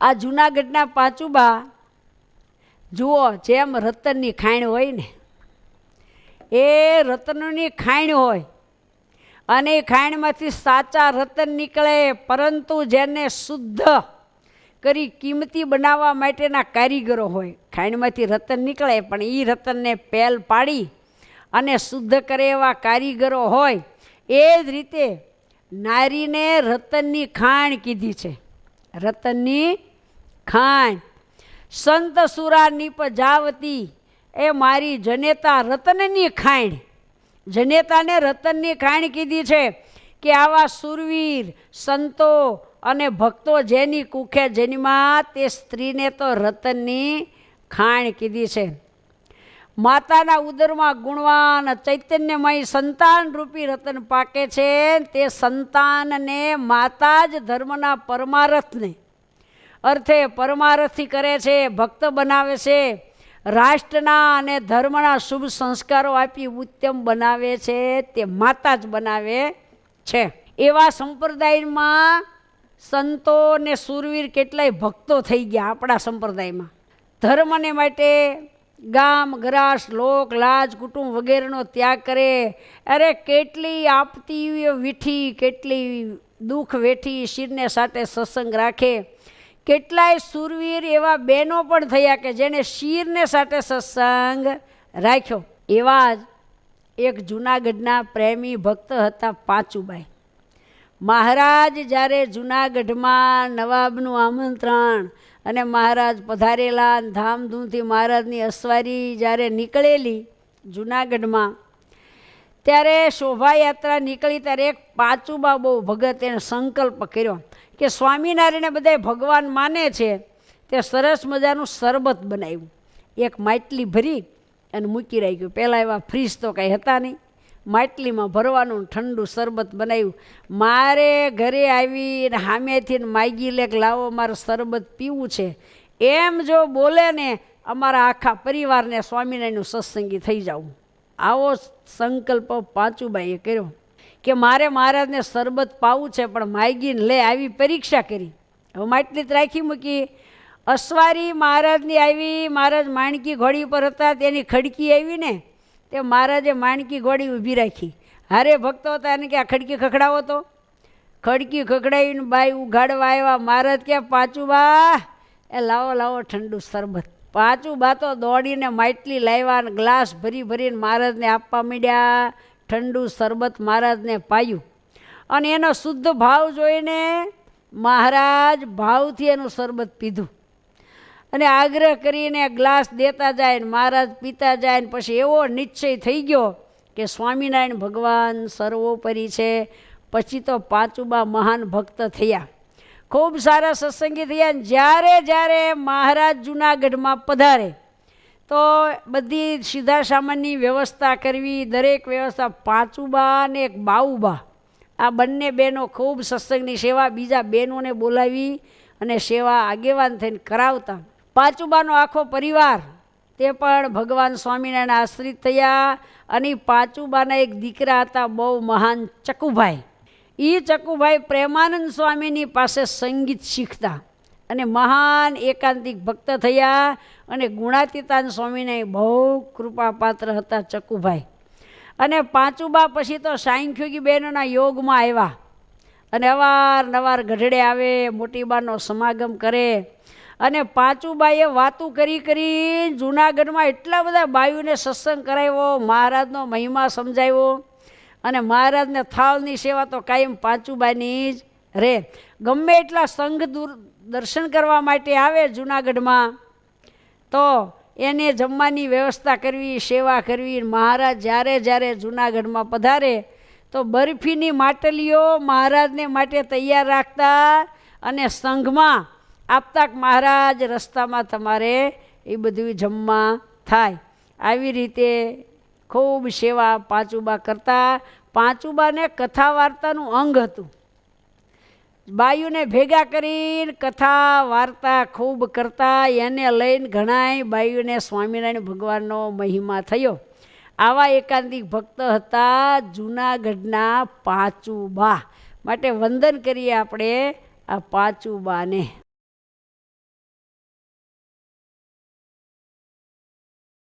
આ જૂનાગઢના પાંચુબા, જુઓ જેમ રતનની ખાણ હોય ને, એ રતનની ખાણ હોય અને એ ખાણમાંથી સાચા રતન નીકળે, પરંતુ જેને શુદ્ધ કરી કિંમતી બનાવવા માટેના કારીગરો હોય, ખાણમાંથી રતન નીકળે, પણ એ રતનને પેલ પાડી અને શુદ્ધ કરે એવા કારીગરો હોય, એ જ રીતે નારીને રતનની ખાણ કીધી છે. રતનની ખાણ સંત સુરાની પજાવતી એ મારી જનેતા રતનની ખાણ જનેતાને રતનની ખાણ કીધી છે કે આવા સુરવીર, સંતો અને ભક્તો જેની કુખે જન્મા તે સ્ત્રીને તો રતનની ખાણ કીધી છે. માતાના ઉદરમાં ગુણવાન ચૈતન્યમય સંતાન રૂપી રતન પાકે છે તે સંતાનને માતા જ ધર્મના પરમારથને અર્થે પરમારથી કરે છે, ભક્ત બનાવે છે, રાષ્ટ્રના અને ધર્મના શુભ સંસ્કારો આપી ઉત્તમ બનાવે છે, તે માતા જ બનાવે છે. એવા સંપ્રદાયમાં સંતો ને સુરવીર કેટલાય ભક્તો થઈ ગયા આપણા સંપ્રદાયમાં. ધર્મને માટે ગામ ગ્રાસ લોક, લાજ, કુટુંબ વગેરેનો ત્યાગ કરે. અરે કેટલી આપતી વીઠી કેટલી દુઃખ વેઠી શિરને સાથે સત્સંગ રાખે. કેટલાય સુરવીર એવા બહેનો પણ થયા કે જેણે શિરને સાથે સત્સંગ રાખ્યો. એવા જ એક જૂનાગઢના પ્રેમી ભક્ત હતા પાંચુબાઈ. મહારાજ જ્યારે જૂનાગઢમાં નવાબનું આમંત્રણ અને મહારાજ પધારેલા ધામધૂમથી મહારાજની અસવારી જ્યારે નીકળેલી જૂનાગઢમાં ત્યારે શોભાયાત્રા નીકળી ત્યારે એક પાચુબા બહુ ભગત એને સંકલ્પ કર્યો કે સ્વામિનારાયણે બધા ભગવાન માને છે તે સરસ મજાનું શરબત બનાવ્યું. એક માટલી ભરી અને મૂકી રાખ્યું. પહેલાં એવા ફ્રીજ તો કાંઈ હતા નહીં. માટલીમાં ભરવાનું ઠંડુ શરબત બનાવ્યું. મારે ઘરે આવી ને સામેથી માગી લેક લાવો મારે શરબત પીવું છે. એમ જો બોલે ને અમારા આખા પરિવારને સ્વામિનારાયણનું સત્સંગી થઈ જાવું આવો સંકલ્પ પાંચુબાઈએ કર્યો કે મારે મહારાજને શરબત પાવું છે, પણ માગીને લે આવી પરીક્ષા કરી. હવે માટલી જ રાખી મૂકી. અસવારી મહારાજની આવી, મહારાજ માણકી ઘોડી પર હતા, તેની ખડકી આવી ને, તે મહારાજે માણકી ઘોડી ઊભી રાખી. હારે ભક્તો હતા, એને કે આ ખડકી ખખડાવો તો? ખડકી ખખડાવીને બાઈ ઉઘાડવા આવ્યા, મહારાજ કે પાછું બા એ લાવો લાવો, ઠંડુ શરબત. પાછું બા તો દોડીને માટલી લાવ્યા અને ગ્લાસ ભરી ભરીને મહારાજને આપવા માંડ્યા. ઠંડુ શરબત મહારાજને પાયું. અને એનો શુદ્ધ ભાવ જોઈને મહારાજ ભાવથી એનું શરબત પીધું. અને આગ્રહ કરીને ગ્લાસ દેતા જાય ને મહારાજ પીતા જાય ને પછી એવો નિશ્ચય થઈ ગયો કે સ્વામિનારાયણ ભગવાન સર્વોપરી છે. પછી તો પાંચુબા મહાન ભક્ત થયા. ખૂબ સારા સત્સંગી થયા જ્યારે જ્યારે મહારાજ જુનાગઢમાં પધારે, તો બધી સીધા સામાનની વ્યવસ્થા કરવી, દરેક વ્યવસ્થા પાંચુબા અને એક બાઉબા આ બંને બહેનો ખૂબ સત્સંગની સેવા, બીજા બહેનોને બોલાવી અને સેવા આગેવાન થઈને કરાવતા. પાંચુબાનો આખો પરિવાર, તે પણ ભગવાન સ્વામિનારાયણ આશ્રિત થયા અને પાંચુબાના એક દીકરા હતા, બહુ મહાન ચકુભાઈ. એ ચકુભાઈ પ્રેમાનંદ સ્વામીની પાસે સંગીત શીખતા અને મહાન એકાંતિક ભક્ત થયા અને ગુણાતીતાન સ્વામીને બહુ કૃપાપાત્ર હતા ચકુભાઈ. અને પાંચુબા પછી તો સાંખ્યોગી બહેનોના યોગમાં આવ્યા. અને અવારનવાર ગઢડે આવે, મોટીબાનો સમાગમ કરે. અને પાંચુબાઈએ વાતું કરી કરી જૂનાગઢમાં એટલા બધા બાયુને સત્સંગ કરાવ્યો, મહારાજનો મહિમા સમજાવ્યો. અને મહારાજને થાળની સેવા તો કાયમ પાંચુબાની જ રહે ગમે એટલા સંઘ દૂર દર્શન કરવા માટે આવે જુનાગઢમાં, તો એને જમવાની વ્યવસ્થા કરવી, સેવા કરવી, મહારાજ જ્યારે જ્યારે જુનાગઢમાં પધારે, તો બરફીની માટલીઓ મહારાજને માટે તૈયાર રાખતા અને સંઘમાં આપતા મહારાજ રસ્તામાં તમારે એ બધું જમવા થાય. આવી રીતે ખૂબ સેવા પાંચુબા કરતા. પાંચુબાને કથા વાર્તાનું અંગ હતું. બાયુને ભેગા કરીને કથા વાર્તા ખૂબ કરતા. એને લઈને ઘણાય બાયુને સ્વામિનારાયણ ભગવાનનો મહિમા થયો. આવા એકાંતિક ભક્ત હતા જૂનાગઢના પાંચુબા માટે વંદન કરીએ આપણે આ પાંચુબાને